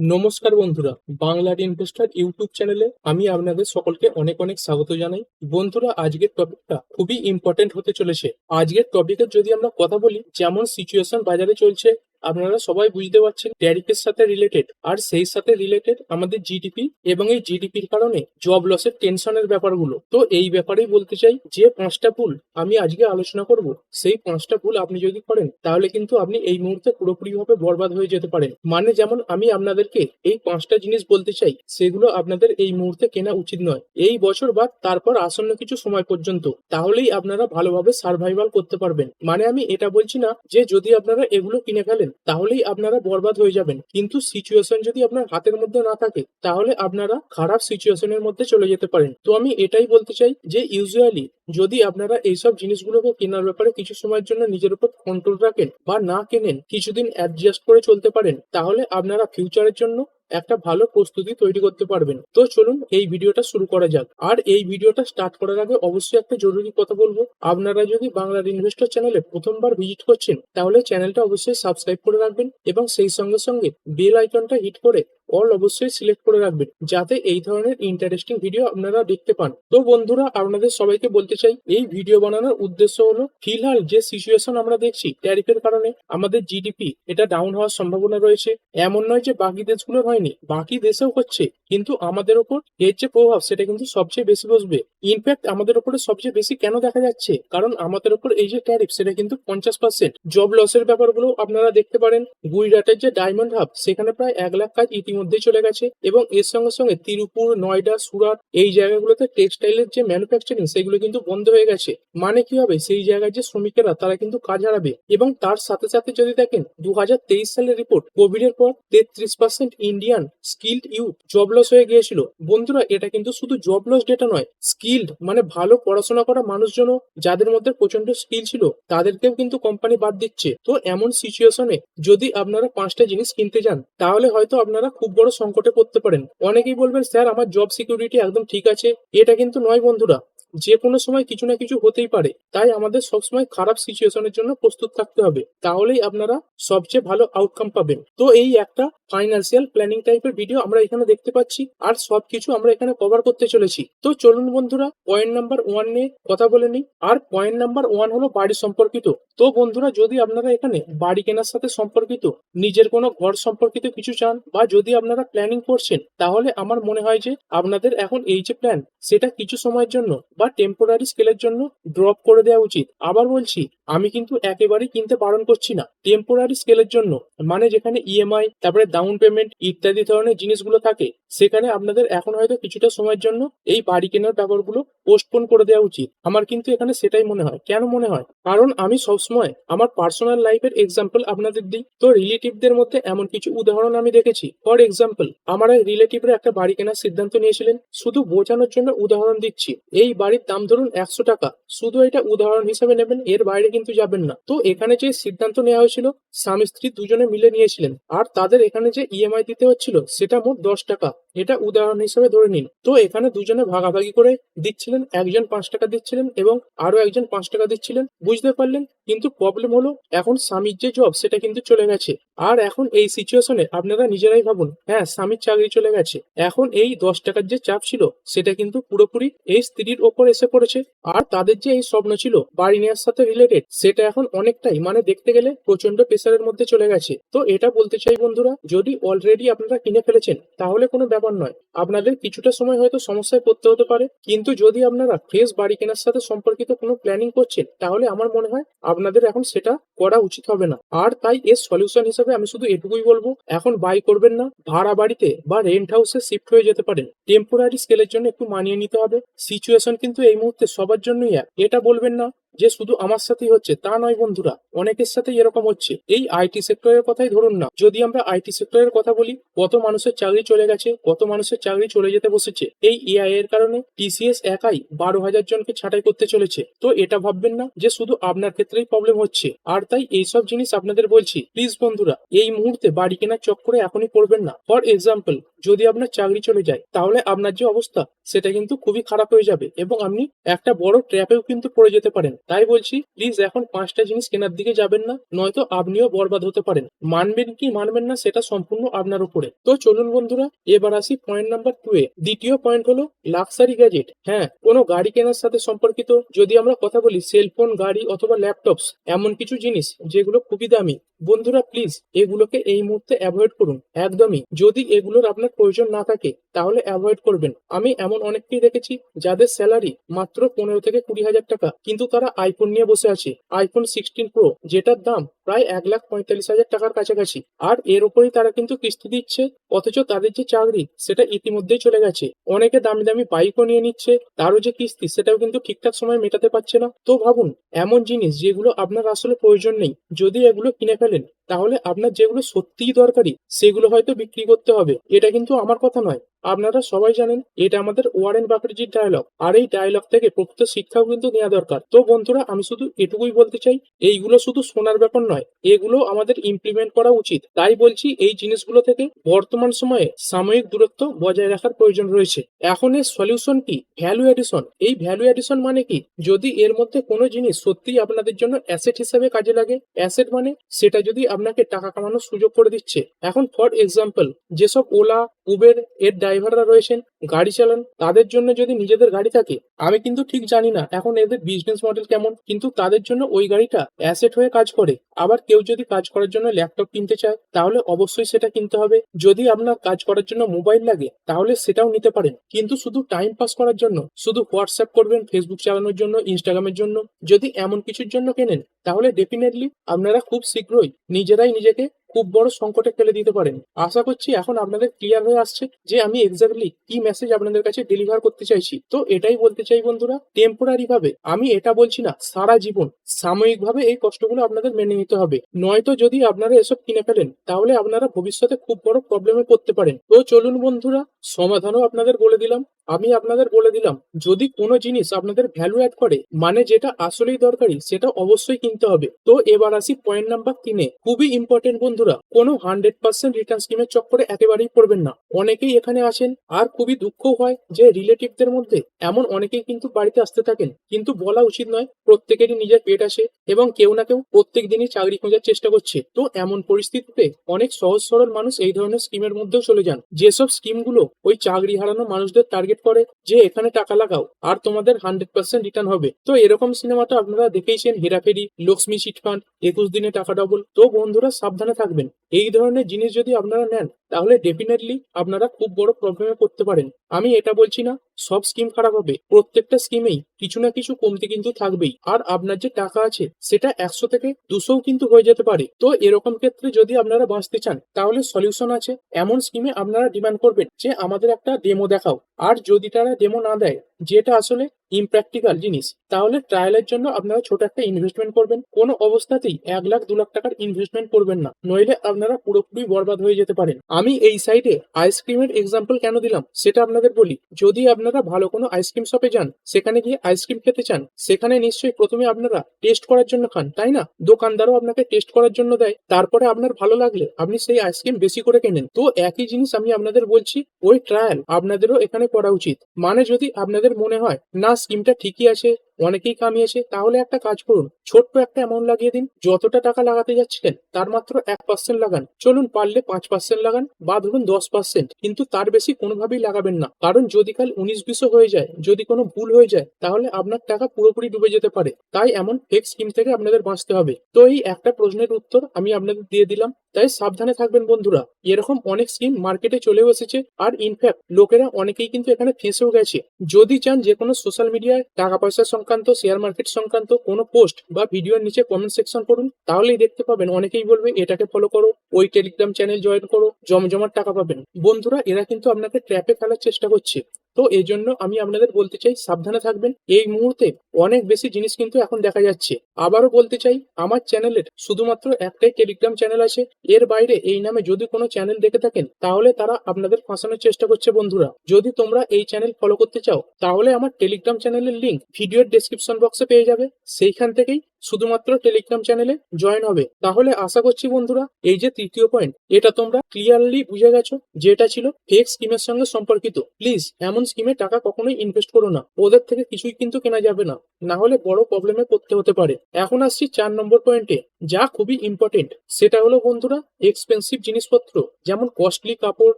নমস্কার বন্ধুরা, Bangla investor YouTube চ্যানেলে আমি আপনাদের সকলকে অনেক অনেক স্বাগত জানাই। বন্ধুরা, আজকের টপিকটা খুবই ইম্পর্টেন্ট হতে চলেছে। আজকের টপিকের যদি আমরা কথা বলি, যেমন সিচুয়েশন বাজারে চলছে আপনারা সবাই বুঝতে পারছেন ট্যারিফের সাথে রিলেটেড আর সেই সাথে রিলেটেড আমাদের জিডিপি এবং এই জিডিপির কারণে জব লসের টেনশনের ব্যাপারগুলো। তো এই ব্যাপারেই বলতে চাই যে পাঁচটা ভুল আমি আজকে আলোচনা করব, সেই পাঁচটা ভুল আপনি যদি করেন, তাহলে কিন্তু আপনি এই মুহূর্তে পুরোপুরিভাবে বরবাদ হয়ে যেতে পারেন। মানে যেমন আমি আপনাদেরকে এই পাঁচটা জিনিস বলতে চাই, সেগুলো আপনাদের এই মুহূর্তে কেনা উচিত নয়। এই বছর বা তারপর আসন্ন কিছু সময় পর্যন্ত, তাহলেই আপনারা ভালোভাবে সার্ভাইভাল করতে পারবেন। মানে আমি এটা বলছি না যে যদি আপনারা এগুলো কিনে ফেলেন তাহলেই আপনারা বরবাদ হয়ে যাবেন। কিন্তু সিচুয়েশন যদি আপনার হাতের মধ্যে না থাকে, তাহলে আপনারা খারাপ সিচুয়েশনের মধ্যে চলে যেতে পারেন। তো আমি এটাই বলতে চাই যে ইউজুয়ালি যদি আপনারা এইসব জিনিসগুলোকে কেনার ব্যাপারে কিছু সময়ের জন্য নিজের উপর কন্ট্রোল রাখেন বা না কেনেন, কিছুদিন অ্যাডজাস্ট করে চলতে পারেন, তাহলে আপনারা ফিউচারের জন্য একটা ভালো প্রস্তুতি তৈরি করতে পারবেন। তো চলুন এই ভিডিওটা শুরু করা যাক। আর এই ভিডিওটা স্টার্ট করার আগে অবশ্যই একটা জরুরি কথা বলব। আপনারা যদি বাংলার ইনভেস্টর চ্যানেলে প্রথমবার ভিজিট করছেন, তাহলে চ্যানেলটা অবশ্যই সাবস্ক্রাইব করে রাখবেন এবং সেই সঙ্গে সঙ্গে বেল আইকনটা হিট করে অল অবশ্যই সিলেক্ট করে রাখবেন, যাতে এই ধরনের ইন্টারেস্টিং ভিডিও আপনারা দেখতে পান। তো বন্ধুরা, আপনাদের সবাইকে বলতে চাই, এই ভিডিও বানানোর উদ্দেশ্য হলো, ফিলহাল যে সিচুয়েশন আমরা দেখছি ট্যারিফের কারণে আমাদের জিডিপি এটা ডাউন হওয়ার সম্ভাবনা রয়েছে। এমন নয় যে বাকি দেশগুলো হয়নি, বাকি দেশেও হচ্ছে। কিন্তু আমাদের ওপর এর যে প্রভাব, সেটা কিন্তু সবচেয়ে বেশি বসবে। ইনফ্যাক্ট আমাদের ওপরে সবচেয়ে বেশি কেন দেখা যাচ্ছে? কারণ আমাদের ওপর এই যে ট্যারিফ সেটা কিন্তু পঞ্চাশ পার্সেন্ট জব লসের ব্যাপারগুলো আপনারা দেখতে পারেন। গুজরাটের যে ডায়মন্ড হাব সেখানে প্রায় এক লাখ কাজ ইতিমধ্যে চলে গেছে এবং এর সঙ্গে সঙ্গে তিরুপুর, নয়ডা, সুরাট, এই জায়গাগুলোতে টেক্সটাইলের যে ম্যানুফ্যাকচারিং সেগুলো কিন্তু বন্ধ হয়ে গেছে। মানে কি হবে? সেই জায়গায় যে শ্রমিকেরা, তারা কিন্তু কাজ হারাবে। এবং তার সাথে সাথে যদি দেখেন দু হাজার তেইশ সালের রিপোর্ট কোভিড এর পর তেত্রিশ percent Indian skilled youth job loss হয়ে গিয়েছিল। বন্ধুরা, এটা কিন্তু শুধু জব লস ডেটা নয় স্কিল্ড মানে ভালো পড়াশোনা করা মানুষজনও যাদের মধ্যে প্রচণ্ড স্কিল ছিল, তাদেরকেও কিন্তু কোম্পানি বাদ দিচ্ছে। তো এমন সিচুয়েশনে যদি আপনারা পাঁচটা জিনিস কিনতে যান, তাহলে হয়তো আপনারা খুব বড় সংকটে পড়তে পারেন। অনেকেই বলবেন, স্যার, আমার জব সিকিউরিটি একদম ঠিক আছে। এটা কিন্তু নয় বন্ধুরা। যে কোনো সময় কিছু না কিছু হতেই পারে। তাই আমাদের সবসময় খারাপ সিচুয়েশনের জন্য প্রস্তুত থাকতে হবে। তাহলেই আপনারা সবচেয়ে ভালো আউটকাম পাবেন। তো এই একটা ফাইন্যান্সিয়াল প্ল্যানিং টাইপের ভিডিও আমরা এখানে দেখতে পাচ্ছি আর সবকিছু আমরা এখানে কভার করতে চলেছি। তো চলুন বন্ধুরা পয়েন্ট নাম্বার ওয়ান নিয়ে কথা বলে নিই। আর পয়েন্ট নাম্বার ওয়ান হলো বাড়ি সম্পর্কিত। তো বন্ধুরা, যদি আপনারা এখানে বাড়ি কেনার সাথে সম্পর্কিত, নিজের কোনো ঘর সম্পর্কিত কিছু চান বা যদি আপনারা প্ল্যানিং করছেন, তাহলে আমার মনে হয় যে আপনাদের এখন এই যে প্ল্যান সেটা কিছু সময়ের জন্য বা টেম্পোরারি স্কেলের জন্য ড্রপ করে দেওয়া উচিত। আবার বলছি আমি কিন্তু একেবারেই কিনতে বারণ করছি না। টেম্পোরারি স্কেলের জন্য মানে যেখানে ইএমআই তারপরে ডাউন পেমেন্ট ইত্যাদি ধরনের জিনিসগুলো থাকে, সেখানে আপনাদের এখন হয়তো কিছুটা সময়ের জন্য এই বাড়ি কেনার ব্যাপারগুলো পোস্টপোন করে দেওয়া উচিত। আমার কিন্তু এখানে সেটাই মনে হয়। কেন মনে হয়? কারণ আমি সবসময় আমার পার্সোনাল লাইফের এক্সাম্পল আপনাদের দিই। তো রিলেটিভদের মধ্যে এমন কিছু উদাহরণ আমি দেখেছি। ফর এক্সাম্পল আমার এক রিলেটিভরা একটা বাড়ি কেনার সিদ্ধান্ত নিয়েছিলেন। শুধু বোঝানোর জন্য উদাহরণ দিচ্ছি। এই বাড়ির দাম ধরুন একশো টাকা। শুধু এটা উদাহরণ হিসেবে নেবেন। এর বাইরে কিন্তু যাবেন না। তো এখানে যে সিদ্ধান্ত নেওয়া হয়েছিল, স্বামী স্ত্রী দুজনে মিলে নিয়েছিলেন। আর তাদের এখানে যে ইএমআই দিতে হচ্ছিল, সেটা মোট দশ টাকা। এটা উদাহরণ হিসেবে ধরে নিন। তো এখানে দুজনে ভাগাভাগি করে দিচ্ছিলেন, একজন পাঁচ টাকা দিচ্ছিলেন এবং আরও একজন পাঁচ টাকা দিচ্ছিলেন। বুঝতে পারলেন? কিন্তু প্রবলেম হলো এখন স্বামীর যে জব সেটা কিন্তু চলে গেছে। আর এখন এই সিচুয়েশনে আপনারা নিজেরাই ভাবুন হ্যাঁ স্বামীর চাকরি চলে গেছে। এখন এই দশ টাকার যে চাপ ছিল সেটা কিন্তু পুরোপুরি এই স্ত্রীর ওপর এসে পড়েছে। আর তাদের যে এই স্বপ্ন ছিল বাড়ি নেওয়ার সাথে রিলেটেড সেটা এখন অনেকটাই মানে দেখতে গেলে প্রচণ্ড প্রেসারের মধ্যে চলে গেছে। তো এটা বলতে চাই বন্ধুরা, যদি অলরেডি আপনারা কিনে ফেলেছেন, তাহলে কোনো ব্যাপার নয়। আপনাদের কিছুটা সময় হয়তো সমস্যায় পড়তে হতে পারে। কিন্তু যদি আপনারা ফ্রেশ বাড়ি কেনার সাথে সম্পর্কিত কোনো প্ল্যানিং করছেন, তাহলে আমার মনে হয় আপনাদের এখন সেটা করা উচিত হবে না। আর তাই এর সলিউশন হিসেবে আমি শুধু এটুকুই বলব, এখন বাই করবেন না, ভাড়া বাড়িতে বা রেন্ট হাউসে শিফট হয়ে যেতে পারেন। টেম্পোরারি স্কেলের জন্য একটু মানিয়ে নিতে হবে। সিচুয়েশন কিন্তু এই মুহূর্তে সবার জন্যই এক। এটা বলবেন না যে শুধু আমার সাথেই হচ্ছে, তা নয় বন্ধুরা, অনেকের সাথে এরকম হচ্ছে। এই আইটি সেক্টরের কথাই ধরুন না। যদি আমরা আইটি সেক্টরের কথা বলি, কত মানুষের চাকরি চলে গেছে, কত মানুষের চাকরি চলে যেতে বসেছে। এই এআই এর কারণে টিসিএস একাই বারো হাজার জনকে ছাঁটাই করতে চলেছে। তো এটা ভাববেন না যে শুধু আপনার ক্ষেত্রেই প্রবলেম হচ্ছে। আর তাই এইসব জিনিস আপনাদের বলছি প্লিজ বন্ধুরা, এই মুহূর্তে বাড়ি কেনার চক্করে এখনই পড়বেন না। ফর এক্সাম্পল যদি আপনার চাকরি চলে যায়, তাহলে আপনার যে অবস্থা, সেটা কিন্তু খুবই খারাপ হয়ে যাবে এবং আপনি একটা বড় ট্র্যাপেও কিন্তু পড়ে যেতে পারেন। তাই বলছি প্লিজ এখন পাঁচটা জিনিস কেনার দিকে যাবেন না, নয়তো আপনিও বরবাদ হতে পারেন। মানবেন কি মানবেন না, সেটা সম্পূর্ণ আপনার উপরে। তো চলুন বন্ধুরা, এবার আসি পয়েন্ট নাম্বার টু এ। দ্বিতীয় পয়েন্ট হলো লাক্সারি গ্যাজেট হ্যাঁ কোনো গাড়ি কেনার সাথে সম্পর্কিত যদি আমরা কথা বলি সেলফোন গাড়ি অথবা ল্যাপটপস এমন কিছু জিনিস যেগুলো খুবই দামি। বন্ধুরা প্লিজ এগুলোকে এই মুহূর্তে অ্যাভয়েড করুন। একদমই, যদি এগুলোর আপনার প্রয়োজন না থাকে, তাহলে অ্যাভয়েড করবেন। আমি এমন অনেককেই দেখেছি যাদের স্যালারি মাত্র পনেরো থেকে কুড়ি হাজার টাকা, কিন্তু তারা আইফোন নিয়ে বসে আছে। আইফোন সিক্সটিন প্রো যেটার দাম প্রায় এক লাখ পঁয়তাল্লিশ হাজার টাকার কাছাকাছি। আর এর উপরেই তারা কিন্তু কিস্তি দিচ্ছে, অথচ তাদের যে চাকরি, সেটা ইতিমধ্যেই চলে গেছে। অনেকে দামি দামি বাইকও নিয়ে নিচ্ছে, তারও যে কিস্তি, সেটাও কিন্তু ঠিকঠাক সময় মেটাতে পারছে না। তো ভাবুন, এমন জিনিস যেগুলো আপনার আসলে প্রয়োজন নেই, যদি এগুলো কিনে ফেলেন তাহলে আপনার যেগুলো সত্যিই দরকারি, সেগুলো হয়তো বিক্রি করতে হবে। এটা কিন্তু আমার কথা নয়। আপনারা সবাই জানেন, এটা আমাদের ওয়ারেন বাফেটজির ডায়লগ আর এই ডায়লগ থেকে প্রকৃত শিক্ষাও কিন্তু নেওয়া দরকার। তো বন্ধুরা, আমি শুধু এটুকুই বলতে চাই, এইগুলো শুধু শোনার ব্যাপার নয়, এগুলো আমাদের ইমপ্লিমেন্ট করা উচিত। তাই বলছি, এই জিনিসগুলো থেকে বর্তমান সময়ে সাময়িক দূরত্ব বজায় রাখার প্রয়োজন রয়েছে। এখন এর সলিউশন কি? ভ্যালু এডিশন এই ভ্যালু এডিশন মানে কি? যদি এর মধ্যে কোনো জিনিস সত্যিই আপনাদের জন্য অ্যাসেট হিসেবে কাজে লাগে অ্যাসেট মানে সেটা যদি আপনাকে টাকা কামানোর সুযোগ করে দিচ্ছে। এখন ফর এক্সাম্পল যেসব ওলা উবের এর ড্রাইভাররা রয়েছেন, গাড়ি চালান, তাদের জন্য যদি নিজেদের গাড়ি থাকে, আমি কিন্তু ঠিক জানি না এখন এদের বিজনেস মডেল কেমন, কিন্তু তাদের জন্য ওই গাড়িটা অ্যাসেট হয়ে কাজ করে। আবার কেউ যদি কাজ করার জন্য ল্যাপটপ কিনতে চায়, তাহলে অবশ্যই সেটা কিনতে হবে। যদি আপনার কাজ করার জন্য মোবাইল লাগে, তাহলে সেটাও নিতে পারেন। কিন্তু শুধু টাইম পাস করার জন্য, শুধু হোয়াটসঅ্যাপ করবেন ফেসবুক চালানোর জন্য ইনস্টাগ্রামের জন্য, যদি এমন কিছুর জন্য কেনেন, তাহলে ডেফিনেটলি আপনারা খুব শীঘ্রই নিজেরাই নিজেকে খুব বড় সংকটে ফেলে দিতে পারেন। আশা করছি এখন আপনাদের ক্লিয়ার হয়ে আসছে যে আমি এক্স্যাক্টলি কি মেসেজ আপনাদের কাছে ডেলিভার করতে চাইছি। তো এটাই বলতে চাই বন্ধুরা টেম্পোরারি ভাবে আমি এটা বলছি না, সারা জীবন সাময়িকভাবে এই কষ্টগুলো আপনাদের মেনে নিতে হবে। নয়তো যদি আপনারা এসব কিনে ফেলেন, তাহলে আপনারা ভবিষ্যতে খুব বড় প্রবলেমে পড়তে পারেন। তো চলুন বন্ধুরা, সমাধানও আপনাদের বলে দিলাম। আমি আপনাদের বলে দিলাম, যদি কোনো জিনিস আপনাদের ভ্যালু অ্যাড করে মানে যেটা আসলেই দরকারি, সেটা অবশ্যই কিনতে হবে। তো এবার আসি পয়েন্ট নাম্বার তিনে। খুবই ইম্পর্টেন্ট বন্ধুরা, কোনো হান্ড্রেড পার্সেন্ট রিটার্ন স্কিমের চক্করে একেবারেই পড়বেন না। অনেকেই এখানে আসেন, আর খুবই দুঃখ হয় যে রিলেটিভদের মধ্যে এমন অনেকেই কিন্তু বাড়িতে আসতে থাকেন। কিন্তু বলা উচিত নয়, প্রত্যেকেরই নিজের পেট আসে এবং কেউ না কেউ প্রত্যেক দিনই চাকরি খোঁজার চেষ্টা করছে। তো এমন পরিস্থিতিতে অনেক সহজ সরল মানুষ এই ধরনের স্কিমের মধ্যেও চলে যান। যেসব স্কিমগুলো ওই চাকরি হারানো মানুষদের টার্গেট করে যে এখানে টাকা লাগাও, আর তোমাদের হান্ড্রেড পার্সেন্ট রিটার্ন হবে। তো এরকম সিনেমাটা আপনারা দেখেইছেন, হেরাফেরি, লক্ষ্মী চিটফান্ড একুশ দিনে টাকা ডবল তো বন্ধুরা, সাবধানে থাকবেন এই ধরনের জিনিস যদি আপনারা নেন, তাহলে ডেফিনেটলি আপনারা খুব বড় প্রবলেমে পড়তে পারেন। আমি এটা বলছি না, সব স্কিম খারাপ হবে। প্রত্যেকটা স্কিমেই কিছু না কিছু কমতি কিন্তু থাকবেই। আর আপনার যে টাকা আছে, সেটা একশো থেকে দুশোও কিন্তু হয়ে যেতে পারে। তো এরকম ক্ষেত্রে যদি আপনারা বাঁচতে চান, তাহলে সলিউশন আছে। এমন স্কিমে আপনারা ডিমান্ড করবেন যে, আমাদের একটা ডেমো দেখাও। আর যদি তারা ডেমো না দেয়, যেটা আসলে ইমপ্র্যাকটিক্যাল জিনিস, তাহলে ট্রায়ালের জন্য আপনারা ছোট একটা ইনভেস্টমেন্ট করবেন। কোনো অবস্থাতেই এক লাখ, দু লাখ টাকার ইনভেস্টমেন্ট করবেন না। নইলে আপনারা পুরোপুরি বরবাদ হয়ে যেতে পারেন। আমি এই সাইডে আইসক্রিমের এক্সাম্পল কেন দিলাম? সেটা আপনাদের বলি। যদি আপনারা ভালো কোনো আইসক্রিম শপে যান, সেখানে গিয়ে আইসক্রিম খেতে চান, সেখানে নিশ্চয়ই প্রথমে আপনারা টেস্ট করার জন্য খান, তাই না? দোকানদারও আপনাকে টেস্ট করার জন্য দেয়। তারপরে আপনার ভালো লাগলে আপনি সেই আইসক্রিম বেশি করে কেনেন। তো একই জিনিস আমি আপনাদের বলছি, ওই ট্রায়াল আপনাদেরও এখানে করা উচিত। মানে যদি আপনাদের মনে হয়, না স্কিমটা ঠিকই আছে। অনেকেই কামিয়েছে, তাহলে একটা কাজ করুন। ছোট্ট একটা অ্যামাউন্ট লাগিয়ে দিন। যতটা টাকা লাগাতে যাচ্ছিলেন, তার মাত্র এক পার্সেন্ট লাগান। চলুন, পারলে পাঁচ পার্সেন্ট লাগান বা ধরুন দশ পার্সেন্ট কিন্তু তার বেশি কোনোভাবেই লাগাবেন না। কারণ যদি কাল উনিশ বিশও হয়ে যায়, যদি কোনো ভুল হয়ে যায়, তাহলে আপনার টাকা পুরোপুরি ডুবে যেতে পারে। তাই এমন ফেক স্কিম থেকে আপনাদের বাঁচতে হবে। তো এই একটা প্রশ্নের উত্তর আমি আপনাদের দিয়ে দিলাম। তাই সাবধানে থাকবেন বন্ধুরা। এরকম অনেক স্কিম মার্কেটে চলেও এসেছে। আর ইনফ্যাক্ট লোকেরা অনেকেই কিন্তু এখানে ফেঁসেও গেছে। যদি চান যে কোনো সোশ্যাল মিডিয়ায় টাকা পয়সা সংক্রান্ত শেয়ার মার্কেট সংক্রান্ত কোনো পোস্ট বা ভিডিওর নিচে কমেন্ট সেকশন করুন। তাহলেই দেখতে পাবেন অনেকেই বলবে এটাকে ফলো করো, ওই টেলিগ্রাম চ্যানেল জয়েন করো জমজমার টাকা পাবেন। বন্ধুরা, এরা কিন্তু আপনাকে ট্র্যাপে ফেলার চেষ্টা করছে। তো এই জন্য আমি আপনাদের বলতে চাই, সাবধানে থাকবেন। এই মুহূর্তে অনেক বেশি জিনিস কিন্তু এখন দেখা যাচ্ছে। আবারও বলতে চাই, আমার চ্যানেলের শুধুমাত্র একটাই টেলিগ্রাম চ্যানেল আছে। এর বাইরে এই নামে যদি কোনো চ্যানেল দেখে থাকেন, তাহলে তারা আপনাদের ফাঁসানোর চেষ্টা করছে বন্ধুরা। যদি তোমরা এই চ্যানেল ফলো করতে চাও, তাহলে আমার টেলিগ্রাম চ্যানেলের লিঙ্ক ভিডিওর ডেসক্রিপশন বক্সে পেয়ে যাবে। সেইখান থেকেই শুধুমাত্র টেলিগ্রাম চ্যানেলে জয়েন হবে। তাহলে আশা করছি বন্ধুরা, এই যে তৃতীয় পয়েন্ট এটা তোমরা ক্লিয়ারলি বুঝে গেছো যে এটা ছিল ফেক স্কিমের সঙ্গে সম্পর্কিত। প্লিজ এমন স্কিমে টাকা কখনোই ইনভেস্ট করো না। ওদের থেকে কিছুই কিন্তু কেনা যাবে না। না হলে বড় প্রবলেমে পড়তে হতে পারে। এখন আসছি চার নম্বর পয়েন্টে যা খুবই ইম্পর্টেন্ট সেটা হলো বন্ধুরা এক্সপেন্সিভ জিনিসপত্র, যেমন কস্টলি কাপড়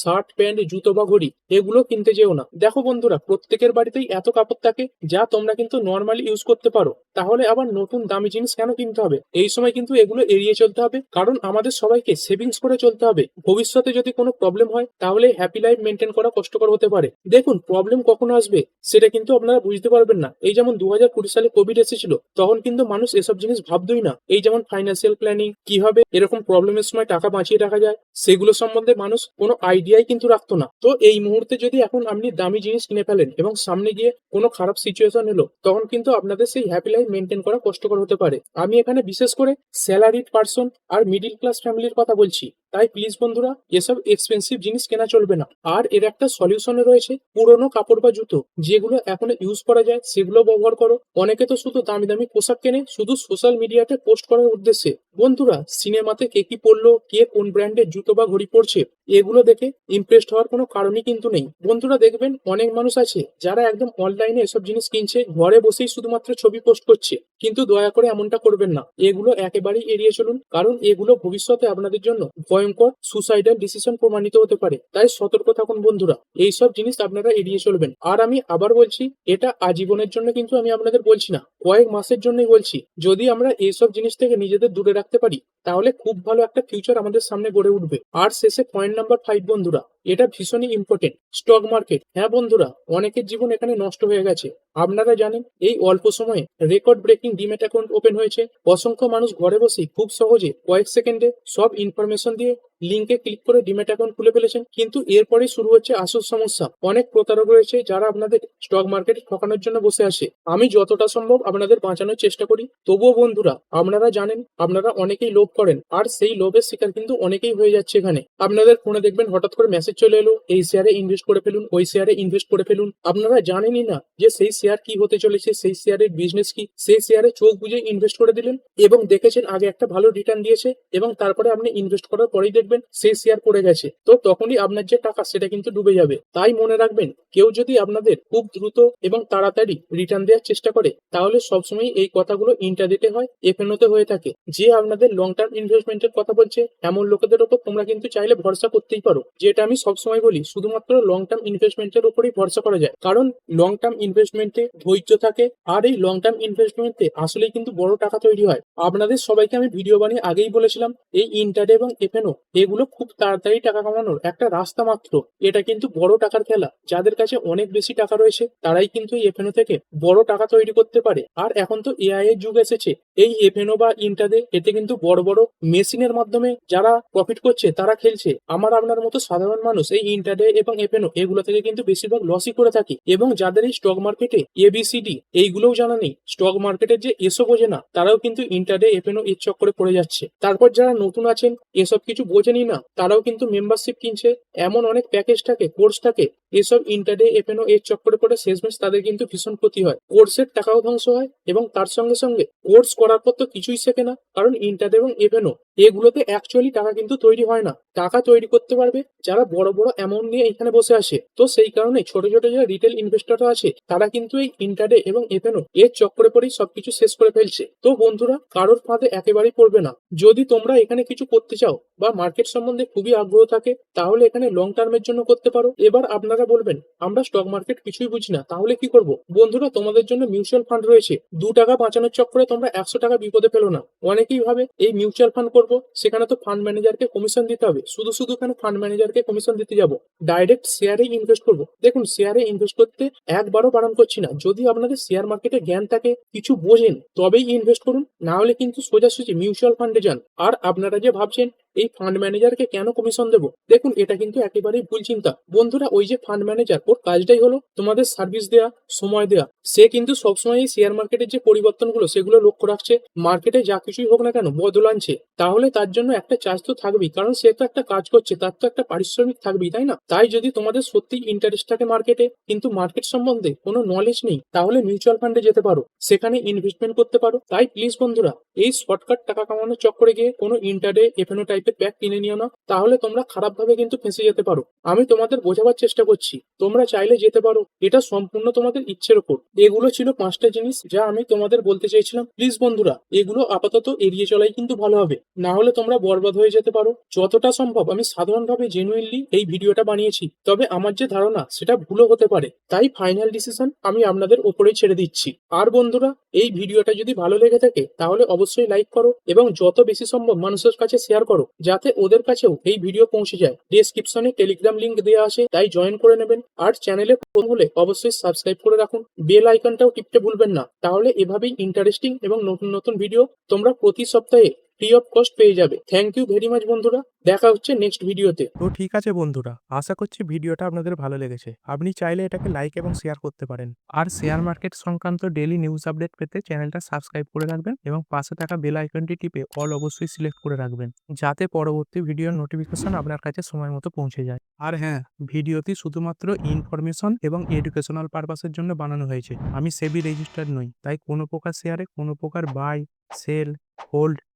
শার্ট প্যান্ট জুতো বা ঘড়ি, এগুলো কিনতে যেও না। দেখো বন্ধুরা, প্রত্যেকের বাড়িতেই এত কাপড় থাকে যা তোমরা কিন্তু নর্মালি ইউজ করতে পারো। তাহলে আবার নতুন দামি জিনিস কেন কিনতে হবে? এই সময় কিন্তু এগুলো এড়িয়ে চলতে হবে, কারণ আমাদের সবাইকে সেভিংস করে চলতে হবে। ভবিষ্যতে যদি কোনো প্রবলেম হয়, তাহলে হ্যাপি লাইফ মেনটেন করা কষ্টকর হতে পারে। দেখুন প্রবলেম কখন আসবে, সেটা কিন্তু আপনারা বুঝতে পারবেন না। এই যেমন দু হাজার কুড়ি সালে কোভিড এসেছিল, তখন কিন্তু মানুষ এসব জিনিস ভাবতোই না। এই যেমন ফাইন্যান্সিয়াল প্ল্যানিং কীভাবে এরকম প্রবলেমের সময় টাকা বাঁচিয়ে রাখা যায়? সেগুলো সম্বন্ধে মানুষ কোনো আইডিয়াই কিন্তু রাখতো না। তো এই মুহূর্তে যদি এখন আপনি দামি জিনিস কিনে ফেলেন এবং সামনে গিয়ে কোনো খারাপ সিচুয়েশন এলো, তখন কিন্তু আপনাদের সেই হ্যাপি লাইফ মেনটেন করা কষ্টকর হতে পারে। আমি এখানে বিশেষ করে স্যালারিড পার্সন আর মিডিল ক্লাস ফ্যামিলির কথা বলছি। তাই প্লিজ বন্ধুরা, এসব এক্সপেন্সিভ জিনিস কেনা চলবে না। আর এর একটা সলিউশনে রয়েছে, পুরনো কাপড় বা জুতো, যেগুলো এখনও ইউজ করা যায়, সেগুলো ব্যবহার করো। অনেকে তো শুধু দামি দামি পোশাক কেনে, শুধু সোশ্যাল মিডিয়াতে পোস্ট করার উদ্দেশ্যে। বন্ধুরা সিনেমাতে কে কি পরলো, কে কোন ব্র্যান্ডের জুতো বা ঘড়ি পরছে, এগুলো দেখে ইমপ্রেসড হওয়ার কোনো কারণই কিন্তু নেই। বন্ধুরা, দেখবেন অনেক মানুষ আছে, যারা একদম অনলাইনে এসব জিনিস কিনছে, ঘরে বসেই শুধুমাত্র ছবি পোস্ট করছে। কিন্তু দয়া করে এমনটা করবেন না। এগুলো একেবারেই এড়িয়ে চলুন, কারণ এগুলো ভবিষ্যতে আপনাদের জন্য ভয়ঙ্কর সুসাইডাল ডিসিশন প্রমাণিত হতে পারে। তাই সতর্ক থাকুন বন্ধুরা, এইসব জিনিস আপনারা এড়িয়ে চলবেন। আর আমি আবার বলছি, এটা আজীবনের জন্য কিন্তু আমি আপনাদের বলছি না, কয়েক মাসের জন্যই বলছি। যদি আমরা এইসব জিনিস থেকে নিজেদের দূরে রাখতে পারি, তাহলে খুব ভালো একটা ফিউচার আমাদের সামনে গড়ে উঠবে। আর শেষে পয়েন্ট নাম্বার ফাইভ বন্ধুরা, এটা ভীষণই ইম্পর্টেন্ট স্টক মার্কেট হ্যাঁ বন্ধুরা, অনেকের জীবন এখানে নষ্ট হয়ে গেছে। আপনারা জানেন, এই অল্প সময়ে record breaking demat account open হয়েছে। অসংখ্য মানুষ ঘরে বসে খুব সহজে কয়েক সেকেন্ডে সব ইনফরমেশন দিয়ে লিঙ্কে ক্লিক করে ডিমেট অ্যাকাউন্ট খুলে ফেলেছেন। কিন্তু এরপরেই শুরু হচ্ছে আসল সমস্যা। অনেক প্রতারক রয়েছে যারা আপনাদের স্টক মার্কেটে ঠকানোর জন্য বসে আসে আমি যতটা সম্ভব আপনাদের বাঁচানোর চেষ্টা করি। তবুও বন্ধুরা, আপনারা জানেন, আপনারা অনেকেই লোভ করেন। আর সেই লোভের শিকার কিন্তু অনেকেই হয়ে যাচ্ছে এখানে। আপনাদের ফোনে দেখবেন হঠাৎ করে মেসেজ চলে এলো, এই শেয়ারে ইনভেস্ট করে ফেলুন, ওই শেয়ারে ইনভেস্ট করে ফেলুন। আপনারা জানেনই না যে সেই শেয়ার কি হতে চলেছে, সেই শেয়ারের বিজনেস কি। সেই শেয়ারে চোখ বুঝে ইনভেস্ট করে দিলেন এবং দেখেছেন আগে একটা ভালো রিটার্ন দিয়েছে এবং তারপরে আপনি ইনভেস্ট করার পরেই দেখবেন সেই শেয়ার পড়ে গেছে। তো তখনই আপনার যে টাকা, সেটা কিন্তু ডুবে যাবে। তাই মনে রাখবেন, কেউ যদি আপনাদের খুব দ্রুত এবং তাড়াতাড়ি রিটার্ন দেওয়ার চেষ্টা করে, তাহলে সবসময় এই কথাগুলো ইন্টারনেটে হয় এফএনওতে হয়ে থাকে। যে আপনাদের লং টার্ম ইনভেস্টমেন্টের কথা বলছে, এমন লোকেদের ওপর তোমরা কিন্তু চাইলে ভরসা করতেই পারো। যেটা আমি সবসময় বলি, শুধুমাত্র লং টার্ম ইনভেস্টমেন্টের উপরেই ভরসা করা যায়। কারণ লং টার্ম ইনভেস্টমেন্টে ধৈর্য থাকে, আর এই লং টার্ম ইনভেস্টমেন্টে আসলেই কিন্তু বড় টাকা তৈরি হয়। আপনাদের সবাইকে আমি ভিডিও বানিয়ে আগেই বলেছিলাম, এই ইন্টারডে এবং এফএনও এগুলো খুব তাড়াতাড়ি টাকা কামানোর একটা রাস্তা মাত্র। এটা কিন্তু বড় টাকার খেলা। যাদের কাছে অনেক বেশি টাকা রয়েছে, তারাই কিন্তু এই এফএনও থেকে বড় টাকা তৈরি করতে পারে। আর এখন তো এআই এর যুগ এসেছে। এই এফএনও বা ইন্টারডে এতে কিন্তু বড় বড় মেশিনের মাধ্যমে যারা প্রফিট করছে, তারা খেলছে। আমার আপনার মতো সাধারণ মানুষ এই ইন্টারডে এবং এফএনও এগুলো থেকে কিন্তু বেশিরভাগ লসই করে থাকি। এবং যাদের এই স্টক মার্কেটে এবিসিডি এইগুলোও জানা নেই স্টক মার্কেটের যে এসও বোঝে না, তারাও কিন্তু ইন্টারডে এফএনও এর চক্করে পড়ে যাচ্ছে। তারপর যারা নতুন আছেন, এসব কিছু বোঝেনি না, তারাও কিন্তু মেম্বারশিপ কিনছে। এমন অনেক প্যাকেজ থাকে কোর্স থাকে, এসব ইন্টারডে এফএনও এর চক্করে পড়ে শেষমেশ তাদের কিন্তু ভীষণ ক্ষতি হয়। কোর্সের টাকাও ধ্বংস হয় এবং তার সঙ্গে সঙ্গে কোর্স করার পর তো কিছুই শেখে না, কারণ ইন্টারডে এবং এফএনও এগুলোতে অ্যাকচুয়ালি টাকা কিন্তু তৈরি হয় না। টাকা তৈরি করতে পারবে, যারা বড় বড় অ্যামাউন্ট নিয়ে এখানে বসে আসে। তো সেই কারণে ছোট ছোট যারা রিটেল ইনভেস্টররা আছে, তারা কিন্তু এই ইন্টারডে এবং এফএনও এর চক্করে পরেই সবকিছু শেষ করে ফেলছে। তো বন্ধুরা, কারোর ফাঁদে একেবারেই পড়বে না। যদি তোমরা এখানে কিছু করতে চাও বা মার্কেট সম্বন্ধে খুবই আগ্রহ থাকে, তাহলে এখানে লং টার্মের জন্য করতে পারো। এবার আপনারা বলবেন, আমরা স্টক মার্কেট কিছুই বুঝি না, তাহলে কি করব? বন্ধুরা, তোমাদের জন্য মিউচুয়াল ফান্ড রয়েছে। দু টাকা বাঁচানোর চক্করে তোমরা একশো টাকা বিপদে ফেলো না। অনেকেই ভাবে, এই মিউচুয়াল ফান্ড করব, সেখানে তো ফান্ড ম্যানেজারকে কমিশন দিতে হবে। শুধু শুধু কেন ফান্ড ম্যানেজারকে কমিশন দিতে যাব? ডাইরেক্ট শেয়ারে ইনভেস্ট করব। দেখুন শেয়ারে ইনভেস্ট করতে একবারও বারণ করছি না। যদি আপনাদের শেয়ার মার্কেটে জ্ঞান থাকে, কিছু বোঝেন, তবেই ইনভেস্ট করুন। না হলে কিন্তু সোজাসুজি মিউচুয়াল ফান্ডে যান। আর আপনারা যে ভাবছেন এই ফান্ড ম্যানেজারকে কেন কমিশন দেবো? দেখুন, এটা কিন্তু একেবারেই ভুল চিন্তা। বন্ধুরা, ওই যে ফান্ড ম্যানেজার ওর কাজটাই হলো তোমাদের সার্ভিস দেওয়া সময় দেওয়া সে কিন্তু সবসময় এই শেয়ার মার্কেটের যে পরিবর্তনগুলো, সেগুলো লক্ষ্য রাখছে। মার্কেটে যা কিছুই হোক না কেন, বদল আনছে। তাহলে তার জন্য একটা চার্জ তো থাকবেই, কারণ সে তো একটা কাজ করছে, তার তো একটা পারিশ্রমিক থাকবেই, তাই না? তাই যদি তোমাদের সত্যি ইন্টারেস্ট থাকে মার্কেটে কিন্তু মার্কেট সম্বন্ধে কোনো নলেজ নেই, তাহলে মিউচুয়াল ফান্ডে যেতে পারো। সেখানে ইনভেস্টমেন্ট করতে পারো। তাই প্লিজ বন্ধুরা, এই শর্টকাট টাকা কামানোর চক্করে গিয়ে কোনো ইন্টারডে এফএনও টাইপের প্যাক কিনে নিও না, তাহলে তোমরা খারাপভাবে কিন্তু ফেঁসে যেতে পারো। আমি তোমাদের বোঝাবার চেষ্টা করছি, তোমরা চাইলে যেতে পারো। এটা সম্পূর্ণ তোমাদের ইচ্ছের ওপর এগুলো ছিল পাঁচটা জিনিস যা আমি তোমাদের বলতে চাইছিলাম। প্লিজ বন্ধুরা, এগুলো আপাতত এড়িয়ে চলাই কিন্তু ভালো হবে। না হলে তোমরা বরবাদ হয়ে যেতে পারো। যতটা সম্ভব আমি সাধারণভাবে জেনুইনলি এই ভিডিওটা বানিয়েছি। তবে আমার যে ধারণা, সেটা ভুলও হতে পারে। তাই ফাইনাল ডিসিশন আমি আপনাদের ওপরেই ছেড়ে দিচ্ছি। আর বন্ধুরা, এই ভিডিওটা যদি ভালো লেগে থাকে, তাহলে অবশ্যই লাইক করো এবং যত বেশি সম্ভব মানুষের কাছে শেয়ার করো। যাতে ওদের কাছেও এই ভিডিও পৌঁছে যায়। ডিসক্রিপশনে টেলিগ্রাম লিঙ্ক দেওয়া আছে, তাই জয়েন করে নেবেন। আর চ্যানেলে ফোন হলে অবশ্যই সাবস্ক্রাইব করে রাখুন। বেল আইকনটাও টিপতে ভুলবেন না। তাহলে এভাবেই ইন্টারেস্টিং এবং নতুন নতুন ভিডিও তোমরা প্রতি সপ্তাহে ফ্রি অফ কস্ট পেয়ে যাবে। থ্যাংক ইউ ভেরি মাচ বন্ধুরা। দেখা হচ্ছে নেক্সট ভিডিওতে তো ঠিক আছে, বন্ধুরা। আশা করছি ভিডিওটা আপনাদের ভালো লেগেছে। আপনি চাইলে এটাকে লাইক এবং শেয়ার করতে পারেন। আর শেয়ার মার্কেট সংক্রান্ত ডেলি নিউজ আপডেট পেতে চ্যানেলটা সাবস্ক্রাইব করে রাখবেন এবং পাশে থাকা বেল আইকনটি টিপে অল অবশ্যই সিলেক্ট করে রাখবেন, যাতে পরবর্তী ভিডিওর নোটিফিকেশন আপনার কাছে সময় মতো পৌঁছে যায়। আর হ্যাঁ ভিডিওটি শুধুমাত্র ইনফরমেশন এবং এডুকেশনাল পারপাসের জন্য বানানো হয়েছে। আমি সেবি রেজিস্টার্ড নই, তাই কোনো প্রকার শেয়ারে কোনো প্রকার বাই সেল হোল্ড